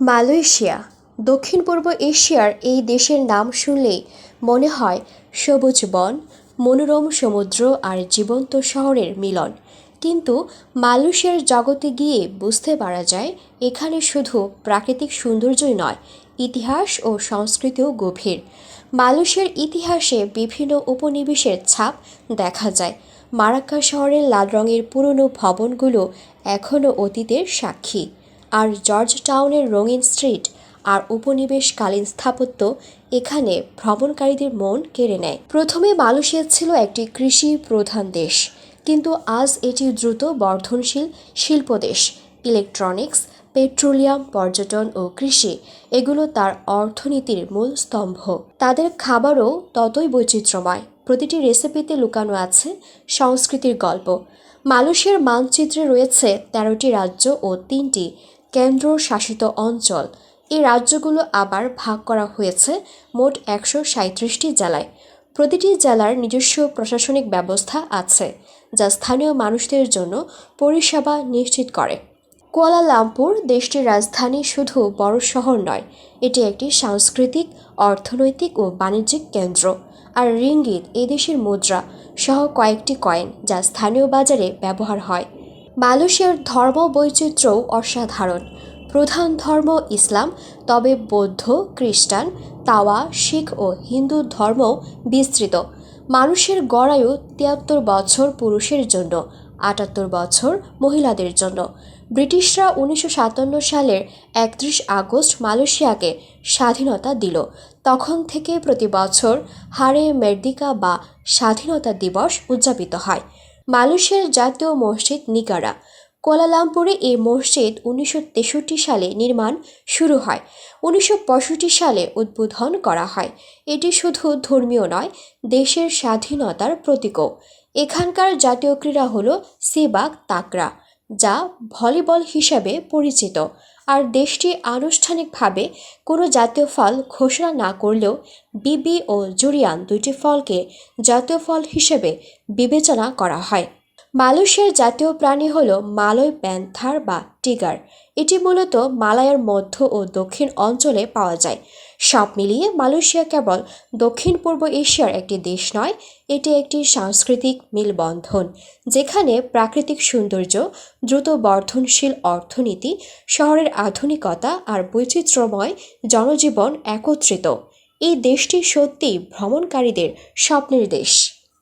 Malaysia. দক্ষিণ পূর্ব এশিয়ার এই দেশের নাম শুনলেই মনে হয় সবুজ বন, মনোরম সমুদ্র আর জীবন্ত শহরের মিলন। কিন্তু মালয়েশিয়ার জগতে গিয়ে বুঝতে পারা যায়, এখানে শুধু প্রাকৃতিক সৌন্দর্যই নয়, ইতিহাস ও সংস্কৃতিও গভীর। মালয়েশিয়ার ইতিহাসে বিভিন্ন উপনিবেশের ছাপ দেখা যায়। মারাক্কা শহরের লাল রঙের পুরনো ভবনগুলো এখনও অতীতের সাক্ষী। আর জর্জ টাউনের রঙিন স্ট্রিট আর উপনিবেশকালীন স্থাপত্য এখানে ভ্রমণকারীদের মন কেড়ে নেয়। প্রথমে মালয়েশিয়া ছিল একটি কৃষি প্রধান দেশ, কিন্তু আজ এটি দ্রুত বর্ধনশীল শিল্প দেশ ইলেকট্রনিক্স, পেট্রোলিয়াম, পর্যটন ও কৃষি এগুলো তার অর্থনীতির মূল স্তম্ভ। তাদের খাবারও ততই বৈচিত্র্যময়। প্রতিটি রেসিপিতে লুকানো আছে সংস্কৃতির গল্প। মালয়েশিয়ার মানচিত্রে রয়েছে তেরোটি রাজ্য ও তিনটি কেন্দ্রশাসিত অঞ্চল। এই রাজ্যগুলো আবার ভাগ করা হয়েছে মোট একশো সাঁত্রিশটি জেলায়। প্রতিটি জেলার নিজস্ব প্রশাসনিক ব্যবস্থা আছে, যা স্থানীয় মানুষদের জন্য পরিষেবা নিশ্চিত করে। কুয়ালালামপুর দেশটির রাজধানী শুধু বড় শহর নয়, এটি একটি সাংস্কৃতিক, অর্থনৈতিক ও বাণিজ্যিক কেন্দ্র। আর রিঙ্গিত এই দেশের মুদ্রা সহ কয়েকটি কয়েন, যা স্থানীয় বাজারে ব্যবহার হয়। মালয়েশিয়ার ধর্ম বৈচিত্র্যও অসাধারণ। প্রধান ধর্ম ইসলাম, তবে বৌদ্ধ, খ্রিস্টান, তাওয়া, শিখ ও হিন্দু ধর্মও বিস্তৃত। মানুষের গড়ায়ু তিয়াত্তর বছর পুরুষের জন্য, আটাত্তর বছর মহিলাদের জন্য। ব্রিটিশরা উনিশশো সাতান্ন সালের একত্রিশ আগস্ট মালয়েশিয়াকে স্বাধীনতা দিল। তখন থেকে প্রতি বছর হারে মের্দিকা বা স্বাধীনতা দিবস উদযাপিত হয়। মালয়েশিয়ার জাতীয় মসজিদ নিকারা। কোয়ালালামপুরে এই মসজিদ উনিশশো তেষট্টি সালে নির্মাণ শুরু হয়। উনিশশো পঁয়ষট্টি সালে উদ্বোধন করা হয়। এটি শুধু ধর্মীয় নয়, দেশের স্বাধীনতার প্রতীকও। এখানকার জাতীয় ক্রীড়া হলো সিবাক তাকরা, যা ভলিবল হিসাবে পরিচিত। আর দেশটি আনুষ্ঠানিকভাবে কোনো জাতীয় ফল ঘোষণা না করলেও বিবি ও জুরিয়ান দুইটি ফলকে জাতীয় ফল হিসেবে বিবেচনা করা হয়। মালয়েশিয়ার জাতীয় প্রাণী হল মালয় প্যান্থার বা টিগার। এটি মূলত মালায়ার মধ্য ও দক্ষিণ অঞ্চলে পাওয়া যায়। সব মিলিয়ে মালয়েশিয়া কেবল দক্ষিণ পূর্ব এশিয়ার একটি দেশ নয়, এটি একটি সাংস্কৃতিক মিলবন্ধন, যেখানে প্রাকৃতিক সৌন্দর্য, দ্রুত বর্ধনশীল অর্থনীতি, শহরের আধুনিকতা আর বৈচিত্র্যময় জনজীবন একত্রিত। এই দেশটি সত্যিই ভ্রমণকারীদের স্বপ্নের দেশ।